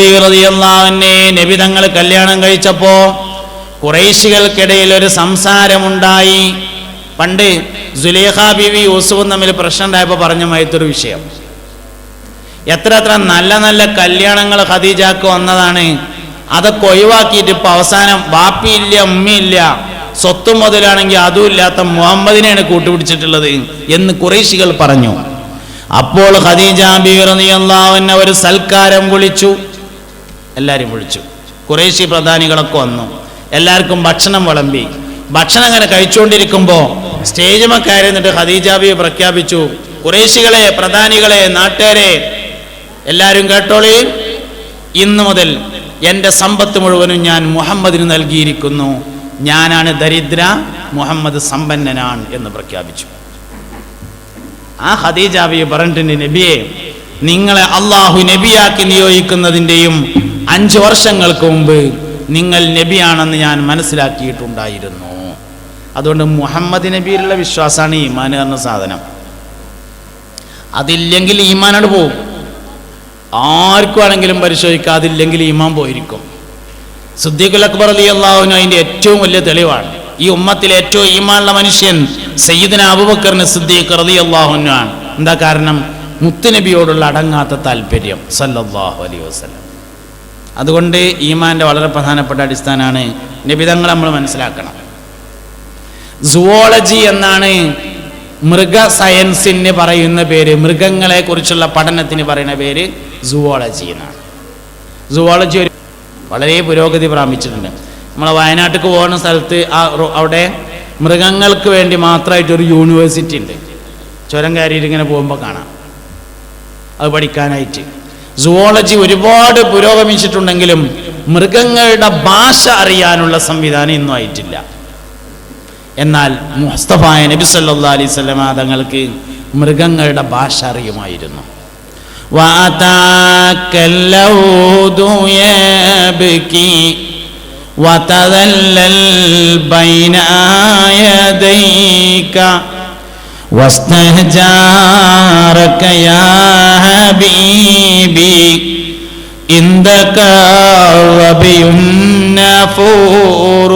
ബിറിയല്ലാവിനെ നബി തങ്ങൾ കല്യാണം കഴിച്ചപ്പോ കുറേശികൾക്കിടയിൽ ഒരു സംസാരമുണ്ടായി. പണ്ട് സുലേഖ ബിവി യൂസുഫും തമ്മിൽ പ്രശ്നം ഉണ്ടായപ്പോൾ പറഞ്ഞ മയത്തൊരു വിഷയം. എത്ര എത്ര നല്ല നല്ല കല്യാണങ്ങൾ ഖദീജാക്ക് വന്നതാണ്. അതൊക്കെ ഒഴിവാക്കിയിട്ട് ഇപ്പൊ അവസാനം ബാപ്പിയില്ല ഉമ്മയില്ല സ്വത്ത് മുതലാണെങ്കിൽ അതും ഇല്ലാത്ത മുഹമ്മദിനെയാണ് കൂട്ടുപിടിച്ചിട്ടുള്ളത് എന്ന് കുറേശികൾ പറഞ്ഞു. അപ്പോൾ ഖദീജ ഒരു സൽക്കാരം വിളിച്ചു എല്ലാവരും വിളിച്ചു കുറേശി പ്രധാനികളൊക്കെ വന്നു. എല്ലാവർക്കും ഭക്ഷണം വിളമ്പി. ഭക്ഷണം അങ്ങനെ കഴിച്ചുകൊണ്ടിരിക്കുമ്പോൾ സ്റ്റേജുമ കയറി നിന്നിട്ട് പ്രഖ്യാപിച്ചു കുറേശികളെ പ്രധാനികളെ നാട്ടുകാരെ എല്ലാവരും കേട്ടോളി. ഇന്നു മുതൽ എന്റെ സമ്പത്ത് മുഴുവനും ഞാൻ മുഹമ്മദിന് നൽകിയിരിക്കുന്നു. ഞാനാണ് ദരിദ്ര മുഹമ്മദ് സമ്പന്നനാണ് എന്ന് പ്രഖ്യാപിച്ചു. ആ ഖദീജാബി പറഞ്ഞിട്ടുണ്ട് നബിയെ നിങ്ങളെ അള്ളാഹു നബിയാക്കി നിയോഗിക്കുന്നതിന്റെയും അഞ്ച് വർഷങ്ങൾക്ക് മുമ്പ് നിങ്ങൾ നബിയാണെന്ന് ഞാൻ മനസ്സിലാക്കിയിട്ടുണ്ടായിരുന്നു. അതുകൊണ്ട് മുഹമ്മദ് നബിയിലുള്ള വിശ്വാസമാണ് ഈമാൻ എന്ന സാധനം. അതില്ലെങ്കിൽ ഈമാനോട് പോകും ആർക്കുവാണെങ്കിലും പരിശോധിക്കാതില്ലെങ്കിൽ ഈമാൻ പോയിരിക്കും. സുദ്ദീഖുൽ അക്ബർ അലി അള്ളാഹുവിന് അതിന്റെ ഏറ്റവും വലിയ തെളിവാണ്. ഈ ഉമ്മത്തിലെ ഏറ്റവും ഈമാനുള്ള മനുഷ്യൻ സയ്യിദിന അബുബക്കറിന് സിദ്ദീഖ് റതി അള്ളാഹുനാണ് എന്താ കാരണം? മുത്തുനബിയോടുള്ള അടങ്ങാത്ത താല്പര്യം സല്ലല്ലാഹു അലൈഹി വസല്ലം. അതുകൊണ്ട് ഈമാന്റെ വളരെ പ്രധാനപ്പെട്ട അടിസ്ഥാനമാണ് നിബിതങ്ങൾ നമ്മൾ മനസ്സിലാക്കണം. സുവോളജി എന്നാണ് മൃഗ സയൻസിന് പറയുന്ന പേര് മൃഗങ്ങളെ കുറിച്ചുള്ള പഠനത്തിന് പറയുന്ന പേര് സുവോളജി എന്നാണ്. സുവോളജി വളരെ പുരോഗതി പ്രാപിച്ചിട്ടുണ്ട്. നമ്മളെ വയനാട്ടിലേക്ക് പോകുന്ന സ്ഥലത്ത് ആ അവിടെ മൃഗങ്ങൾക്ക് വേണ്ടി മാത്രമായിട്ട് ഒരു യൂണിവേഴ്സിറ്റി ഉണ്ട്. ചുരം കയറിയിട്ട് ഇങ്ങനെ പോകുമ്പോൾ കാണാം. അത് പഠിക്കാനായിട്ട്. സുവോളജി ഒരുപാട് പുരോഗമിച്ചിട്ടുണ്ടെങ്കിലും മൃഗങ്ങളുടെ ഭാഷ അറിയാനുള്ള സംവിധാനം ഇന്നും ആയിട്ടില്ല. എന്നാൽ മുസ്തഫായ നബി സല്ലാ അലൈഹി സ്വലമ തങ്ങൾക്ക് മൃഗങ്ങളുടെ ഭാഷ അറിയുമായിരുന്നു. വാതാക്കല്ലൂ وتذلل بين يديك واستهجارك يا حبيبي عندك الربي النفور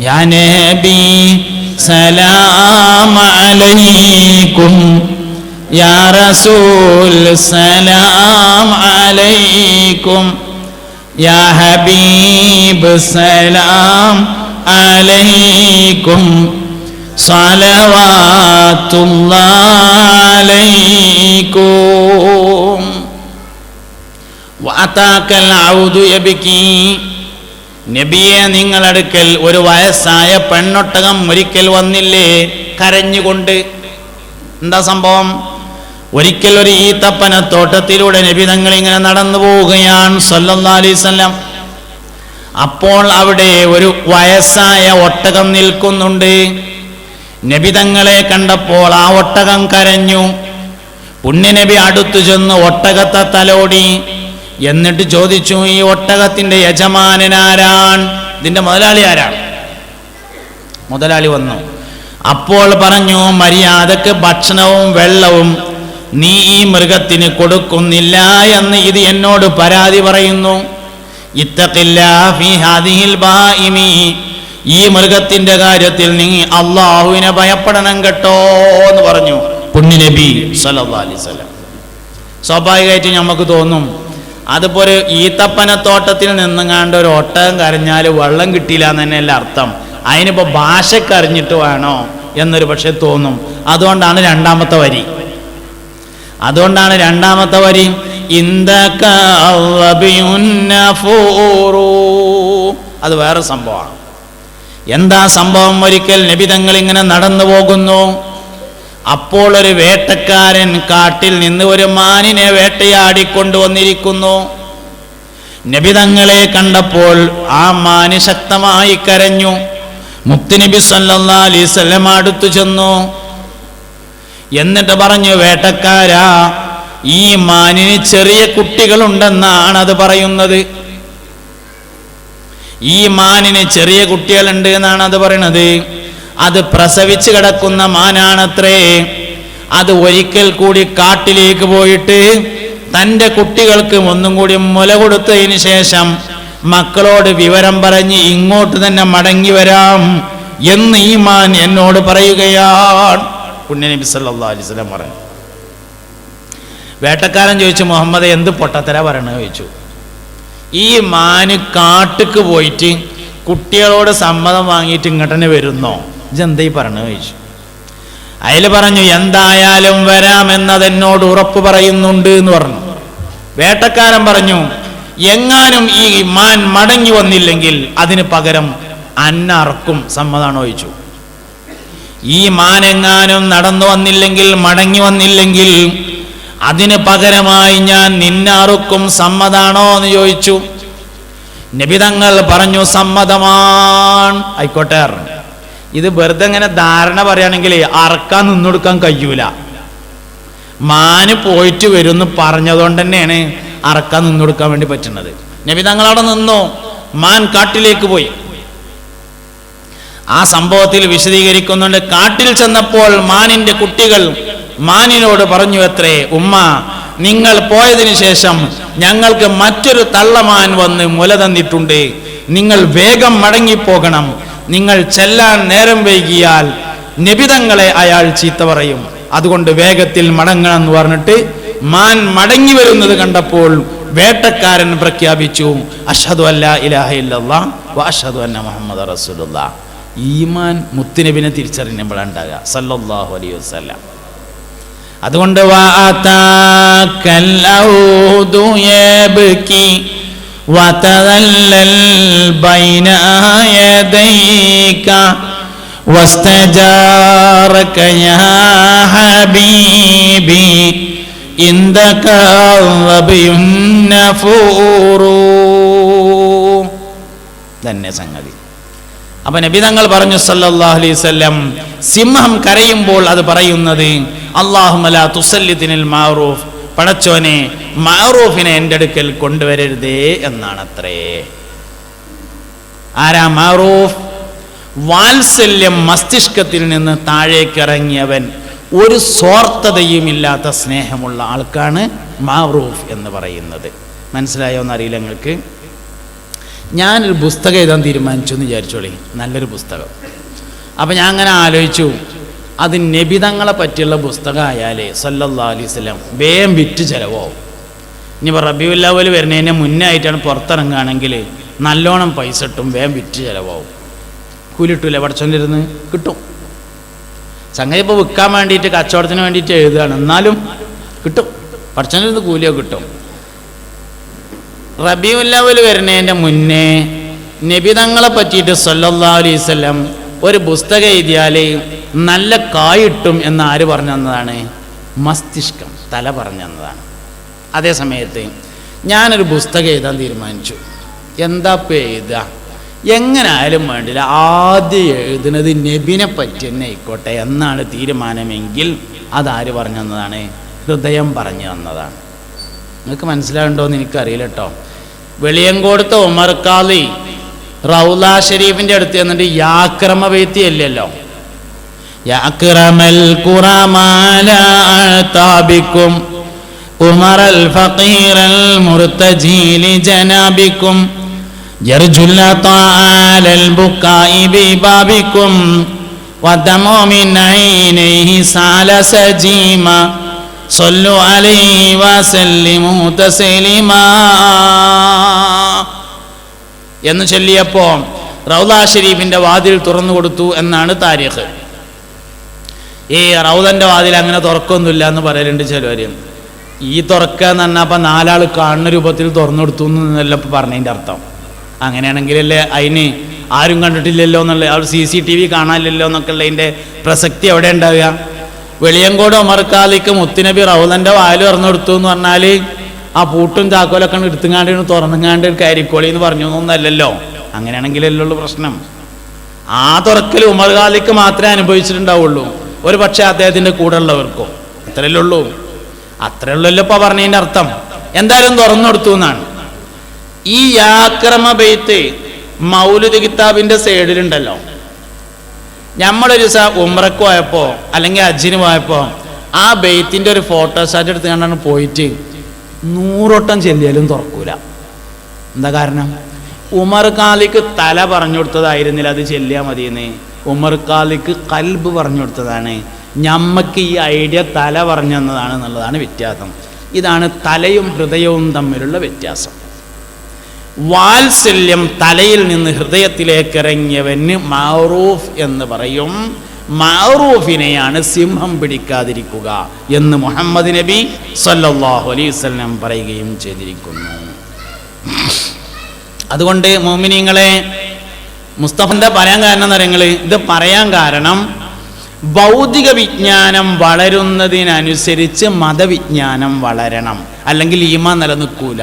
يا نبي سلام عليكم يا رسول سلام عليكم യാ ഹബീബ് സലാം അലൈക്കും സലവാത്തുള്ളാലൈക്കും വാത്താക്കൽ ഔദു യബിക്കീ നബിയെ നിങ്ങളടുക്കൽ ഒരു വയസ്സായ പെണ്ണൊട്ടകം ഒരിക്കൽ വന്നില്ലേ? കരഞ്ഞുകൊണ്ട്. എന്താ സംഭവം? ഒരിക്കൽ ഒരു ഈത്തപ്പന തോട്ടത്തിലൂടെ നബി തങ്ങൾ ഇങ്ങനെ നടന്നു പോവുകയാണ് വസല്ലം. അപ്പോൾ അവിടെ ഒരു വയസ്സായ ഒട്ടകം നിൽക്കുന്നുണ്ട്. നബി തങ്ങളെ കണ്ടപ്പോൾ ആ ഒട്ടകം കരഞ്ഞു. പുണ്യനബി അടുത്തു ചെന്ന് ഒട്ടകത്തെ തലോടി. എന്നിട്ട് ചോദിച്ചു ഈ ഒട്ടകത്തിന്റെ യജമാനനാരാൻ ഇതിന്റെ മുതലാളി ആരാണ്? മുതലാളി വന്നു. അപ്പോൾ പറഞ്ഞു മര്യാദയ്ക്ക് ഭക്ഷണവും വെള്ളവും നീ ഈ മൃഗത്തിന് കൊടുക്കുന്നില്ല എന്ന് ഇത് എന്നോട് പരാതി പറയുന്നു. ഈ മൃഗത്തിന്റെ കാര്യത്തിൽ നീ അള്ളാഹുവിനെ ഭയപ്പെടണം കേട്ടോ എന്ന് പറഞ്ഞു. പുണ്യനബി സല്ലല്ലാഹു അലൈഹി വസല്ലം. സ്വാഭാവികമായിട്ട് നമുക്ക് തോന്നും അതുപോലെ ഈത്തപ്പനത്തോട്ടത്തിൽ നിന്നും കണ്ട ഒരു ഒട്ടകം കരഞ്ഞാൽ വെള്ളം കിട്ടിയില്ല എന്ന് തന്നെയല്ല അർത്ഥം. അതിനിപ്പോൾ ഭാഷക്കറിഞ്ഞിട്ട് വേണോ എന്നൊരു പക്ഷെ തോന്നും. അതുകൊണ്ടാണ് രണ്ടാമത്തെ വരി. അതുകൊണ്ടാണ് രണ്ടാമത്തെ വരി. അത് വേറെ സംഭവമാണ്. എന്താ സംഭവം? ഒരിക്കൽ നബിതങ്ങൾ ഇങ്ങനെ നടന്നു പോകുന്നു. അപ്പോൾ ഒരു വേട്ടക്കാരൻ കാട്ടിൽ നിന്ന് ഒരു മാനിനെ വേട്ടയാടിക്കൊണ്ടുവന്നിരിക്കുന്നു നബിതങ്ങളെ കണ്ടപ്പോൾ ആ മാന് ശക്തമായി കരഞ്ഞു. മുത്തുനബി സല്ലാ അലൈസ് അടുത്തു ചെന്നു. എന്നിട്ട് പറഞ്ഞു വേട്ടക്കാരാ ഈ മാനിന് ചെറിയ കുട്ടികളുണ്ടെന്നാണ് അത് പറയുന്നത്. ഈ മാനിന് ചെറിയ കുട്ടികളുണ്ട് എന്നാണ് അത് പറയുന്നത് അത് പ്രസവിച്ച് കിടക്കുന്ന മാനാണത്രേ. അത് ഒരിക്കൽ കൂടി കാട്ടിലേക്ക് പോയിട്ട് തന്റെ കുട്ടികൾക്ക് ഒന്നും കൂടി മുല കൊടുത്തതിന് ശേഷം മക്കളോട് വിവരം പറഞ്ഞ് ഇങ്ങോട്ട് തന്നെ മടങ്ങി വരാം എന്ന് ഈ മാൻ എന്നോട് പറയുകയാണ്. പുണ്യനബി സല്ലാ അലൈഹി വസല്ലം പറഞ്ഞു വേട്ടക്കാരൻ ചോദിച്ചു മുഹമ്മദ് എന്ത് പൊട്ടത്തര പറയണ? ചോദിച്ചു. ഈ മാന് കാട്ടുക്ക് പോയിട്ട് കുട്ടികളോട് സമ്മതം വാങ്ങിയിട്ട് ഇങ്ങോട്ടന്നെ വരുന്നോ? ഇതെന്താ പറയണത് ചോദിച്ചു. അയിൽ പറഞ്ഞു എന്തായാലും വരാമെന്നതെന്നോട് ഉറപ്പ് പറയുന്നുണ്ട് എന്ന് പറഞ്ഞു. വേട്ടക്കാരൻ പറഞ്ഞു എങ്ങാനും ഈ മാൻ മടങ്ങി വന്നില്ലെങ്കിൽ അതിന് പകരം അന്നറക്കും സമ്മതമാണ് ചോദിച്ചു. ഈ മാനെങ്ങാനും നടന്നു വന്നില്ലെങ്കിൽ മടങ്ങി വന്നില്ലെങ്കിൽ അതിന് പകരമായി ഞാൻ നിന്നാർക്കും സമ്മതാണോ എന്ന് ചോദിച്ചു. നബിതങ്ങൾ പറഞ്ഞു സമ്മതമാണ്. ആയിക്കോട്ടെ ഇത് വെറുതെ ഇങ്ങനെ ധാരണ പറയുകയാണെങ്കിൽ അറക്കാൻ നിന്നൊടുക്കാൻ കഴിയൂല. മാന് പോയിട്ട് വരും എന്ന് പറഞ്ഞതുകൊണ്ട് തന്നെയാണ് അറക്കാൻ നിന്നൊടുക്കാൻ വേണ്ടി പറ്റുന്നത്. നബി തങ്ങൾ അവിടെ നിന്നു. മാൻ കാട്ടിലേക്ക് പോയി. ആ സംഭവത്തിൽ വിശദീകരിക്കുന്നുണ്ട്. കാട്ടിൽ ചെന്നപ്പോൾ മാനിന്റെ കുട്ടികൾ മാനിനോട് പറഞ്ഞു എത്രേ ഉമ്മ നിങ്ങൾ പോയതിനു ശേഷം ഞങ്ങൾക്ക് മറ്റൊരു തള്ളമാൻ വന്ന് മുല തന്നിട്ടുണ്ട്. നിങ്ങൾ വേഗം മടങ്ങിപ്പോകണം. നിങ്ങൾ ചെല്ലാൻ നേരം വൈകിയാൽ നിബിതങ്ങളെ അയാൾ ചീത്ത പറയും. അതുകൊണ്ട് വേഗത്തിൽ മടങ്ങണം എന്ന് പറഞ്ഞിട്ട് മാൻ മടങ്ങി വരുന്നത് കണ്ടപ്പോൾ വേട്ടക്കാരൻ പ്രഖ്യാപിച്ചു അഷദു അല്ല ഇലാഹ ഇല്ലല്ലാ വ അഷദു അന്ന മുഹമ്മദ് റസൂലുള്ളാ. ഈമാൻ മുത്തുനബിനെ തിരിച്ചറിയുമ്പോഴാണ് ഉണ്ടാകുക സല്ലല്ലാഹു അലൈഹി വസല്ലം അതുകൊണ്ട് വഅതാക്കൽ ഔദു യബ്കി وتذلل بين يديك واستجارك يا حبيبي عندك الظبي النفور തന്നെ സംഗതി അപ്പൊ നബി തങ്ങൾ പറഞ്ഞു സല്ലല്ലാഹു അലൈഹി വസല്ലം സിംഹം കരയുമ്പോൾ അത് പറയുന്നത് അല്ലാഹുമല തുസല്ലിത്തിനിൽ മാറൂഫ് പടച്ചോനെ മാറൂഫിനെ എന്റെ അടുക്കൽ കൊണ്ടുവരരുതേ എന്നാണ് അത്രേ ആരാ മാറൂഫ് വാത്സല്യം മസ്തിഷ്കത്തിൽ നിന്ന് താഴേക്ക് ഇറങ്ങിയവൻ ഒരു സ്വാർത്ഥതയുമില്ലാത്ത സ്നേഹമുള്ള ആൾക്കാണ് മാറൂഫ് എന്ന് പറയുന്നത്. മനസ്സിലായോ എന്നറിയില്ല നിങ്ങൾക്ക്? ഞാനൊരു പുസ്തകം എഴുതാൻ തീരുമാനിച്ചു എന്ന് വിചാരിച്ചോളി. നല്ലൊരു പുസ്തകം. അപ്പം ഞാൻ അങ്ങനെ ആലോചിച്ചു. അത് നബിതങ്ങളെ പറ്റിയുള്ള പുസ്തകമായാലേ സല്ലല്ലാ അലൈഹി വേഗം വിറ്റ് ചിലവാവും. ഇനിയിപ്പോൾ റബിയുല്ലാവൽ വരുന്നതിന് മുന്നേ ആയിട്ടാണ് പുറത്തിറങ്ങുകയാണെങ്കിൽ നല്ലോണം പൈസ ഇട്ടും വേഗം വിറ്റ് ചിലവാവും. കൂലിട്ടൂല പഠിച്ചോണ്ടിരുന്ന് കിട്ടും. സംഗതി ഇപ്പോൾ വിൽക്കാൻ വേണ്ടിയിട്ട് കച്ചവടത്തിന് വേണ്ടിയിട്ട് എഴുതുകയാണ്. എന്നാലും കിട്ടും. പഠിച്ചോണ്ടിരുന്ന് കൂലിയോ കിട്ടും. റബിയുല്ലവൽ വരുന്നതിന്റെ മുന്നേ നബി തങ്ങളെ പറ്റിയിട്ട് സല്ലല്ലാഹു അലൈഹി വസല്ലം ഒരു പുസ്തകം എഴുതിയാൽ നല്ല കായിട്ടും എന്ന് ആര് പറഞ്ഞു തന്നതാണ്? മസ്തിഷ്കം തല പറഞ്ഞു തന്നതാണ്. അതേ സമയത്ത് ഞാനൊരു പുസ്തകം എഴുതാൻ തീരുമാനിച്ചു. എന്താ ഇപ്പോൾ എഴുതുക? എങ്ങനെ ആയാലും വേണ്ടില്ല ആദ്യം എഴുതുന്നത് നബിനെ പറ്റി തന്നെ ആയിക്കോട്ടെ എന്നാണ് തീരുമാനമെങ്കിൽ അതാര് പറഞ്ഞു തന്നതാണ്? ഹൃദയം പറഞ്ഞു തന്നതാണ്. നിങ്ങൾക്ക് മനസ്സിലാവുണ്ടോ എന്ന് എനിക്കറിയില്ല കേട്ടോ വെളിയങ്കോടത്തെ ഉമർക്കാലി റൗല ഷെരീഫിന്റെ അടുത്ത് ചെന്നിട്ട് യാക്രമ വേത്തി അല്ലല്ലോ യാക്രമൽ കുറമാലിക്കും കുമറൽ ഫീറൽ ജനാബിക്കും. ജർജുല്ല صلوا عليه وسلموا تسليما എന്ന് ചൊല്ലിയപ്പോ റൗദ ഷരീഫിന്റെ വാതിൽ തുറന്നു കൊടുത്തു എന്നാണ് താരീഖ് ഈ റൗദന്റെ വാതിൽ അങ്ങനെ തുറക്കൊന്നുമില്ല എന്ന് പറയലുണ്ട് ചിലവര് ഈ തുറക്കുക എന്ന് പറഞ്ഞാൽ അപ്പൊ നാലാൾ കാണുന്ന രൂപത്തിൽ തുറന്നു കൊടുത്തു എന്നല്ല ഇപ്പൊ പറഞ്ഞതിന്റെ അർത്ഥം അങ്ങനെയാണെങ്കിലല്ലേ അതിന് ആരും കണ്ടിട്ടില്ലല്ലോ എന്നുള്ള ആ സി സി ടി വി കാണാനില്ലല്ലോ എന്നൊക്കെ ഉള്ളതിന്റെ പ്രസക്തി എവിടെ ഉണ്ടാവുക വെളിയങ്കോട് ഒമർക്കാലിക്ക് മുത്തുനബി റൗലന്റെ വാൽ തുറന്നു കൊടുത്തു എന്ന് പറഞ്ഞാൽ ആ പൂട്ടും ചാക്കോലൊക്കെ എടുത്തുങ്ങാണ്ട് തുറന്നുങ്ങാണ്ട് കരിക്കോളി എന്ന് പറഞ്ഞു എന്നൊന്നല്ലല്ലോ. അങ്ങനെയാണെങ്കിലല്ലേ ഉള്ളൂ പ്രശ്നം. ആ തുറക്കൽ ഉമർഖാലിക്ക് മാത്രമേ അനുഭവിച്ചിട്ടുണ്ടാവുള്ളൂ. ഒരു പക്ഷേ അദ്ദേഹത്തിന്റെ കൂടെ ഉള്ളവർക്കോ അത്രയല്ലേ ഉള്ളൂ. അത്രയേ ഉള്ളല്ലോ ഇപ്പൊ പറഞ്ഞതിന്റെ അർത്ഥം. എന്തായാലും തുറന്നു കൊടുത്തു എന്നാണ്. ഈ യാക്രമ ബെയ്ത്ത് മൗലുദ് കിതാബിന്റെ സൈഡിലുണ്ടല്ലോ നമ്മളൊരു ദിവസം ഉമ്രക്ക് പോയപ്പോൾ അല്ലെങ്കിൽ അജിന് പോയപ്പോൾ ആ ബെയ്ത്തിന്റെ ഒരു ഫോട്ടോ ഫോട്ടോസ്റ്റാറ്റ് എടുത്ത് കണ്ടാണ് പോയിട്ട് നൂറോട്ടം ചെല്ലിയാലും തുറക്കൂല. എന്താ കാരണം? ഉമർ കാലിക്ക് തല പറഞ്ഞു കൊടുത്തതായിരുന്നില്ല അത് ചെല്ലിയാൽ മതിയെന്ന്. ഉമർ കാലിക്ക് കൽബ് പറഞ്ഞു കൊടുത്തതാണ്. ഞമ്മക്ക് ഈ ഐഡിയ തല പറഞ്ഞു തന്നതാണ് എന്നുള്ളതാണ് വ്യത്യാസം. ഇതാണ് തലയും ഹൃദയവും തമ്മിലുള്ള വ്യത്യാസം. വാത്സല്യം തലയിൽ നിന്ന് ഹൃദയത്തിലേക്ക് ഇറങ്ങിയവന് മാറൂഫ് എന്ന് പറയും. മാറൂഫിനെയാണ് സിംഹം പിടിക്കാതിരിക്കുക എന്ന് മുഹമ്മദ് നബി സല്ലാഹു അലൈഹി വസല്ലം പറയുകയും ചെയ്തിരിക്കുന്നു. അതുകൊണ്ട് മോമിനിങ്ങളെ മുസ്തഫന്റെ പറയാൻ കാരണം എന്ന് പറയുന്നത് ഇത് പറയാൻ കാരണം ഭൗതിക വിജ്ഞാനം വളരുന്നതിനനുസരിച്ച് മതവിജ്ഞാനം വളരണം. അല്ലെങ്കിൽ ഈമ നിലനിൽക്കൂല.